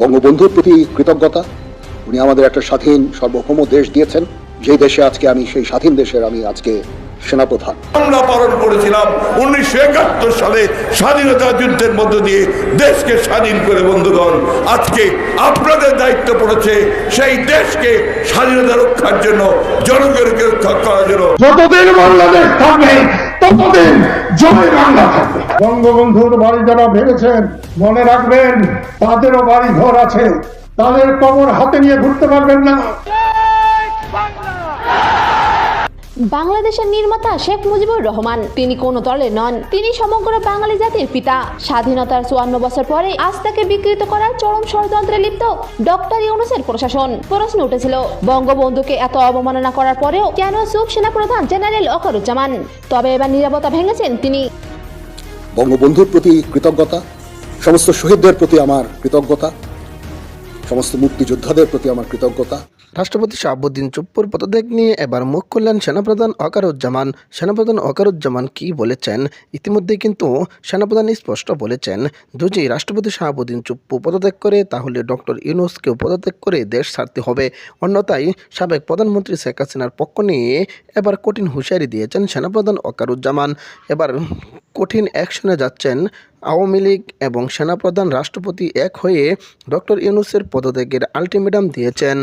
বঙ্গবন্ধুর প্রতি কৃতজ্ঞতা। উনি আমাদের একটা স্বাধীন সার্বভৌম দেশ দিয়েছেন। যেই দেশে আজকে আমি সেই স্বাধীন দেশের আমি আজকে সেনাপ্রধান। আমরা পালন করেছিলাম উনিশশো একাত্তর সালে স্বাধীনতা যুদ্ধের মধ্য দিয়ে দেশকে স্বাধীন করে বন্ধুগণ। আজকে আপনাদের দায়িত্ব পড়েছে সেই দেশকে স্বাধীনতা রক্ষার জন্য জনগণকে রক্ষা করার জন্য। যতদিন বাংলাদেশ থাকবে ততদিন জয় বাংলা থাকবে। বঙ্গবন্ধুর বাড়ি যারা ভেবেছেন মনে রাখবেন, তাদেরও বাড়ি ঘর আছে। তাদের কবর হাতে নিয়ে ঘুরতে পারবেন না। বাংলাদেশের নির্মাতা শেখ মুজিবুর রহমান। তিনি কোনো দলের নন। তিনি সমগ্র বাঙালি জাতির পিতা। স্বাধীনতার চুয়ান্ন বছর পরে আজ তাকে বিকৃত করার চরম ষড়যন্ত্রে লিপ্ত ডক্টর ইউনুসের প্রশাসন। প্রশ্ন উঠেছিল, বঙ্গবন্ধুকে এত অবমাননা করার পরেও কেন চুপ সেনাপ্রধান জেনারেল অকরুজ্জামান? তবে এবার নিরাপত্তা ভেঙেছেন তিনি। বঙ্গবন্ধুর প্রতি কৃতজ্ঞতা, সমস্ত শহীদদের প্রতি আমার কৃতজ্ঞতা সমস্ত মুক্তিযোদ্ধাদের প্রতি আমার কৃতজ্ঞতা। রাষ্ট্রপতি শাহাবুদ্দিন চুপ্পুর পদত্যাগ নিয়ে এবার মুখ খুললেন সেনাপ্রধান অকারুজ্জামান। সেনাপ্রধান অকারুজ্জামান কি বলেছেন? ইতিমধ্যে কিন্তু সেনাপ্রধান স্পষ্ট বলেছেন, যদি রাষ্ট্রপতি শাহাবুদ্দিন চুপ্পু পদত্যাগ করে, তাহলে ডক্টর ইউনুসকেও পদত্যাগ করে দেশ ছাড়তে হবে। অন্যথায় সাবেক প্রধানমন্ত্রী শেখ হাসিনার পক্ষ নিয়ে এবার কঠিন হুঁশিয়ারি দিয়েছেন সেনাপ্রধান অকারুজ্জামান। এবার কঠিন অ্যাকশনে যাচ্ছেন আওয়ামী লীগ এবং সেনাপ্রধান রাষ্ট্রপতি এক হয়ে ডক্টর ইউনুসের পদত্যাগের আলটিমেটাম দিয়েছেন।